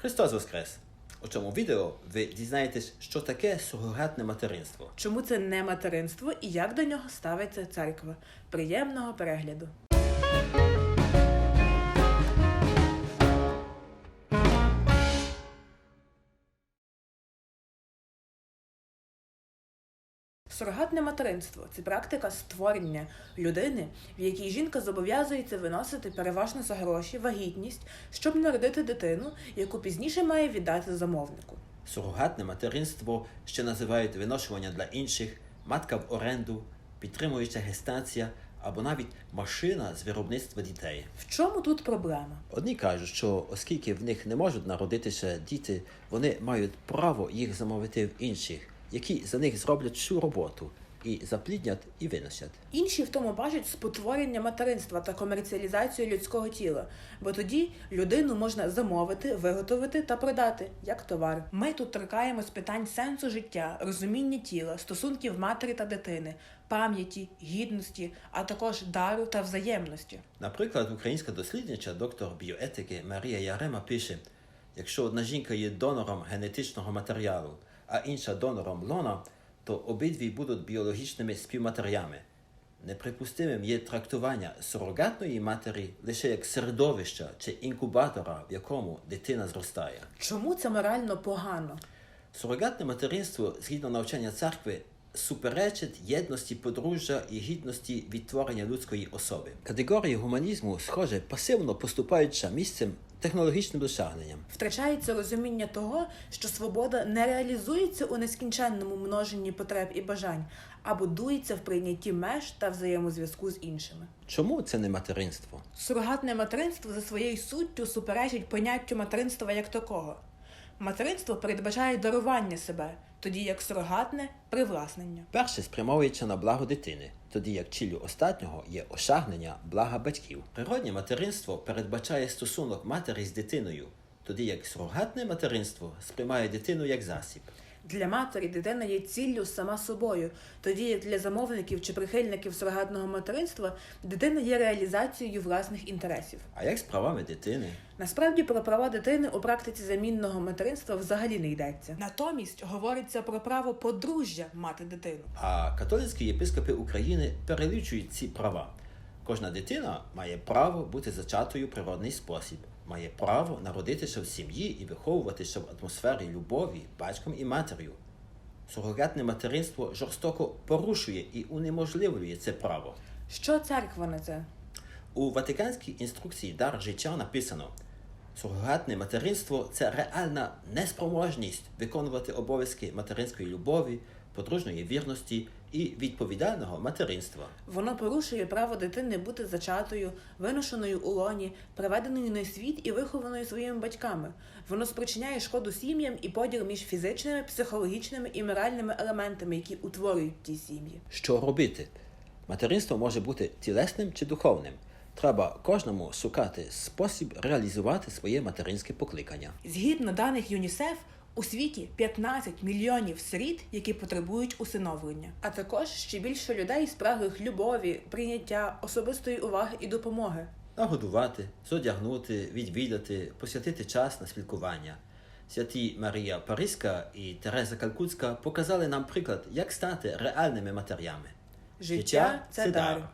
Христос Воскрес! У цьому відео ви дізнаєтесь, що таке сурогатне материнство. Чому це не материнство і як до нього ставиться церква? Приємного перегляду. Сурогатне материнство це практика створення людини, в якій жінка зобов'язується виносити переважно за гроші вагітність, щоб народити дитину, яку пізніше має віддати замовнику. Сурогатне материнство ще називають виношування для інших, матка в оренду, підтримуюча гестація або навіть машина з виробництва дітей. В чому тут проблема? Одні кажуть, що оскільки в них не можуть народитися діти, вони мають право їх замовити в інших, які за них зроблять всю роботу і запліднять і виносять. Інші в тому бачать спотворення материнства та комерціалізацію людського тіла, бо тоді людину можна замовити, виготовити та продати як товар. Ми тут торкаємось питань сенсу життя, розуміння тіла, стосунків матері та дитини, пам'яті, гідності, а також дару та взаємності. Наприклад, українська дослідниця, доктор біоетики Марія Ярема пише: якщо одна жінка є донором генетичного матеріалу, а інша донором лона, то обидві будуть біологічними співматерями. Неприпустимим є трактування сурогатної матері лише як середовища чи інкубатора, в якому дитина зростає. Чому це морально погано? Сурогатне материнство, згідно навчання церкви, суперечить єдності подружжя і гідності відтворення людської особи. Категорія гуманізму, схоже, пасивно поступаюча місцем технологічним досягненням. Втрачається розуміння того, що свобода не реалізується у нескінченному множенні потреб і бажань, а будується в прийнятті меж та взаємозв'язку з іншими. Чому це не материнство? Сурогатне материнство за своєю суттю суперечить поняттю материнства як такого. Материнство передбачає дарування себе, тоді як сурогатне привласнення. Перше спрямовується на благо дитини, тоді як ціллю останнього є осягнення блага батьків. Природнє материнство передбачає стосунок матері з дитиною, тоді як сурогатне материнство сприймає дитину як засіб. Для матері дитина є ціллю сама собою, тоді як для замовників чи прихильників сурогатного материнства дитина є реалізацією власних інтересів. А як з правами дитини? Насправді про права дитини у практиці замінного материнства взагалі не йдеться. Натомість говориться про право подружжя мати дитину. А католицькі єпископи України перелічують ці права. Кожна дитина має право бути зачатою в природний спосіб, має право народитися в сім'ї і виховуватися в атмосфері любові батьком і матер'ю. Сурогатне материнство жорстоко порушує і унеможливлює це право. Що церква на це? У Ватиканській інструкції дар життя написано: сурогатне материнство це реальна неспроможність виконувати обов'язки материнської любові, подружньої вірності і відповідального материнства. Воно порушує право дитини бути зачатою, виношеною у лоні, приведеною на світ і вихованою своїми батьками. Воно спричиняє шкоду сім'ям і поділ між фізичними, психологічними і моральними елементами, які утворюють ті сім'ї. Що робити? Материнство може бути тілесним чи духовним. Треба кожному шукати спосіб реалізувати своє материнське покликання. Згідно даних ЮНІСЕФ, у світі 15 мільйонів сиріт, які потребують усиновлення, а також ще більше людей спраглих любові, прийняття, особистої уваги і допомоги. Нагодувати, зодягнути, відвідати, посвятити час на спілкування. Святі Марія Паризька і Тереза Калкутська показали нам приклад, як стати реальними матерями. Життя це дар.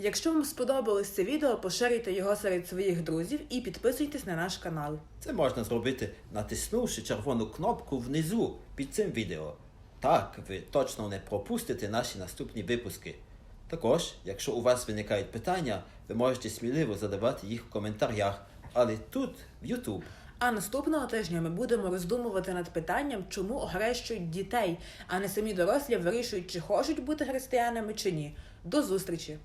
Якщо вам сподобалось це відео, поширюйте його серед своїх друзів і підписуйтесь на наш канал. Це можна зробити, натиснувши червону кнопку внизу під цим відео. Так, ви точно не пропустите наші наступні випуски. Також, якщо у вас виникають питання, ви можете сміливо задавати їх в коментарях, але тут, в YouTube. А наступного тижня ми будемо роздумувати над питанням, чому охрещують дітей, а не самі дорослі вирішують, чи хочуть бути християнами чи ні. До зустрічі!